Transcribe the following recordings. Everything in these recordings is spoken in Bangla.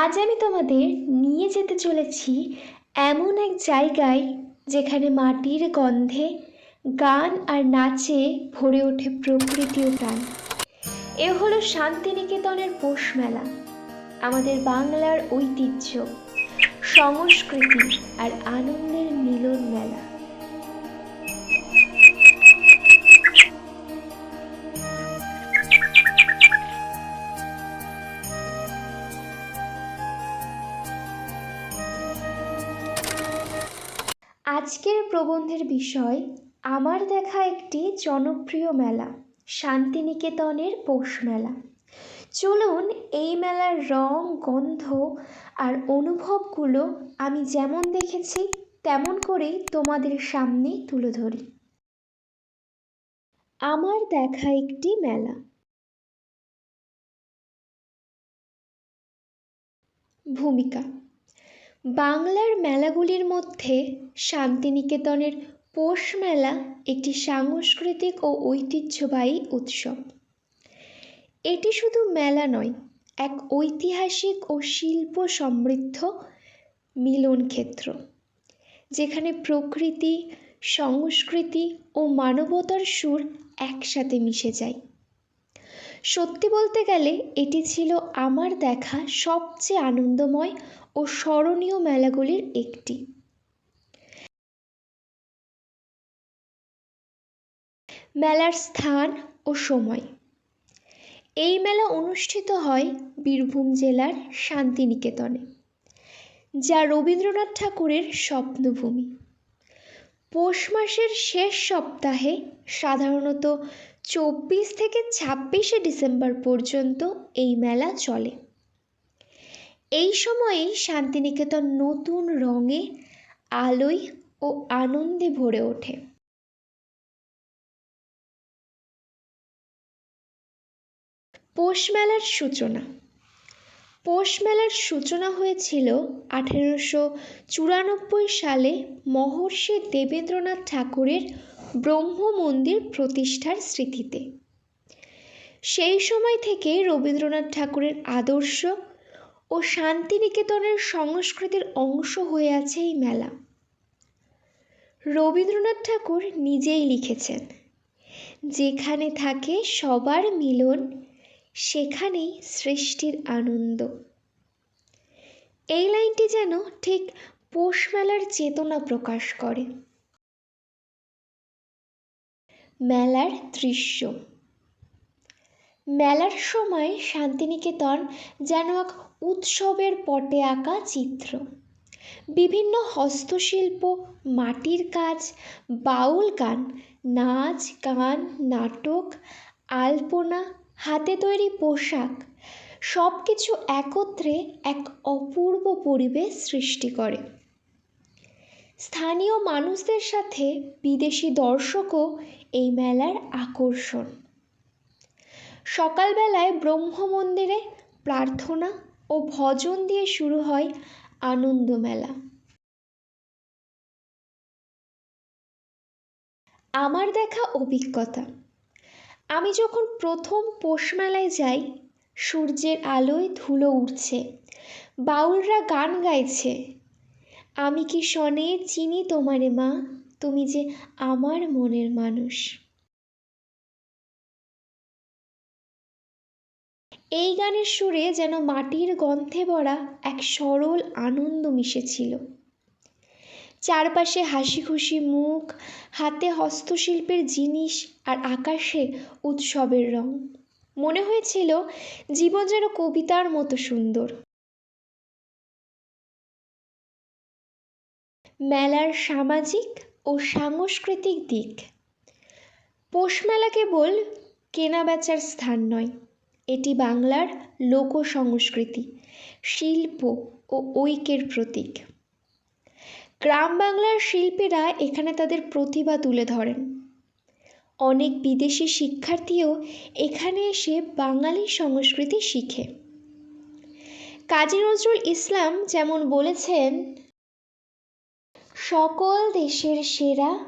আজ আমি তোমাদের নিয়ে যেতে চলেছি এমন এক জায়গায় যেখানে মাটির গন্ধে গান আর নাচে ভরে ওঠে প্রকৃতি ও প্রাণ। এ হলো শান্তিনিকেতনের পৌষ মেলা, আমাদের বাংলার ঐতিহ্য, সংস্কৃতি আর আনন্দের মিলন মেলা। আজকের প্রবন্ধের বিষয়, আমার দেখা একটি জনপ্রিয় মেলা, শান্তিনিকেতনের পৌষ মেলা। চলুন এই মেলার রং, গন্ধ আর অনুভবগুলো আমি যেমন দেখেছি, তেমন করেই তোমাদের সামনে তুলে ধরি। আমার দেখা একটি মেলা। ভূমিকা বাংলার মেলাগুলির মধ্যে শান্তিনিকেতনের পৌষ মেলা একটি সাংস্কৃতিক ও ঐতিহ্যবাহী উৎসব। এটি শুধু মেলা নয়, এক ঐতিহাসিক ও শিল্প সমৃদ্ধ মিলন ক্ষেত্র, যেখানে প্রকৃতি, সংস্কৃতি ও মানবতার সুর একসাথে মিশে যায়। সত্যি বলতে গেলে এটি ছিল আমার দেখা সবচেয়ে আনন্দময় ও স্মরণীয় মেলাগুলির একটি। মেলার স্থান ও সময়। এই মেলা অনুষ্ঠিত হয় বীরভূম জেলার শান্তিনিকেতনে, যা রবীন্দ্রনাথ ঠাকুরের স্বপ্নভূমি। পৌষ মাসের শেষ সপ্তাহে সাধারণত চব্বিশ থেকে ছাব্বিশে ডিসেম্বর পর্যন্ত এই মেলা চলে। এই সময়েই শান্তিনিকেতন নতুন রঙে, আলোয় ও আনন্দে ভরে ওঠে। পৌষ মেলার সূচনা। পৌষ মেলার সূচনা হয়েছিল আঠেরোশো চুরানব্বই সালে মহর্ষি দেবেন্দ্রনাথ ঠাকুরের ব্রহ্ম মন্দির প্রতিষ্ঠার স্মৃতিতে। সেই সময় থেকে রবীন্দ্রনাথ ঠাকুরের আদর্শ ও শান্তিনিকেতনের সংস্কৃতির অংশ হয়ে আছে এই মেলা। রবীন্দ্রনাথ ঠাকুর নিজেই লিখেছেন, যেখানে থাকে সবার মিলন, সেখানেই সৃষ্টির আনন্দ। এই লাইনটি যেন ঠিক পৌষ মেলার চেতনা প্রকাশ করে। মেলার দৃশ্য। মেলার সময় শান্তিনিকেতন যেন এক উৎসবের পটে আঁকা চিত্র। বিভিন্ন হস্তশিল্প, মাটির কাজ, বাউল গান, নাচ, গান, নাটক, আলপনা, হাতে তৈরি পোশাক সব কিছু একত্রে এক অপূর্ব পরিবেশ সৃষ্টি করে। স্থানীয় মানুষদের সাথে বিদেশি দর্শকও এই মেলার আকর্ষণ। সকালবেলায় ব্রহ্ম মন্দিরে প্রার্থনা ও ভজন দিয়ে শুরু হয় আনন্দ মেলা। আমার দেখা অভিজ্ঞতা। আমি যখন প্রথম পৌষ মেলায় যাই, সূর্যের আলোয় ধুলো উঠছে বাউলরা গান গাইছে। আমি কি শনে চিনি তোমারে মা? তুমি যে আমার মনের মানুষ। এই গানের সুরে যেন মাটির গন্ধে ভরা এক সরল আনন্দ মিশেছিল। চারপাশে হাসি খুশি মুখ, হাতে হস্তশিল্পের জিনিস আর আকাশে উৎসবের রং। মনে হয়েছিল জীবন যেন কবিতার মতো সুন্দর। মেলার সামাজিক ও সাংস্কৃতিক দিক। পৌষ মেলা কেবল কেনা বেচার স্থান নয়, এটি বাংলার লোক সংস্কৃতি, শিল্প ও ঐক্যের প্রতীক। গ্রাম বাংলার শিল্পীরা এখানে তাদের প্রতিভা তুলে ধরেন। অনেক বিদেশি শিক্ষার্থীও এখানে এসে বাঙালি সংস্কৃতি শিখে। কাজী নজরুল ইসলাম যেমন বলেছেন সকল দেশের সেরা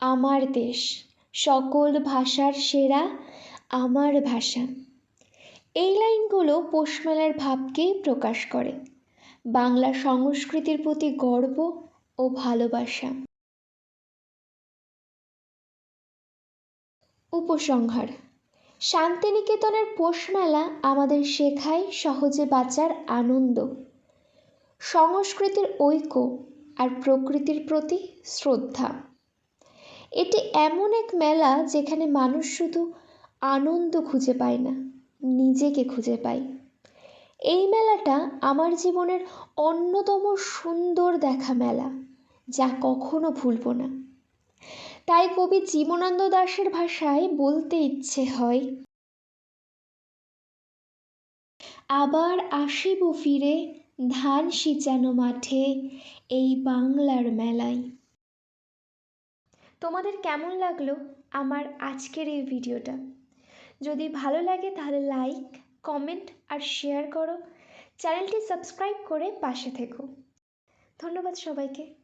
আমার দেশ, সকল ভাষার সেরা আমার ভাষা। এই লাইনগুলো পৌষ মেলার ভাবকেই প্রকাশ করে। বাংলা সংস্কৃতির প্রতি গর্ব ও ভালোবাসা। উপসংহার, শান্তিনিকেতনের পোষমেলা আমাদের শেখায় সহজে বাঁচার আনন্দ। সংস্কৃতির ঐক্য আর প্রকৃতির প্রতি শ্রদ্ধা। এটি এমন এক মেলা যেখানে মানুষ শুধু আনন্দ খুঁজে পায় না, নিজেকে খুঁজে পায়। এই মেলাটা আমার জীবনের অন্যতম সুন্দর দেখা মেলা, যা কখনো ভুলব না। তাই কবি জীবনানন্দ দাশের ভাষায় বলতে ইচ্ছে হয়, আবার আসিব ফিরে ধান সিঁচানো মাঠে এই বাংলার মেলায়। তোমাদের কেমন লাগল আমার আজকের এই ভিডিওটা? যদি ভালো লাগে তাহলে লাইক, কমেন্ট আর শেয়ার করো। চ্যানেলটি সাবস্ক্রাইব করে পাশে থেকো। ধন্যবাদ সবাইকে।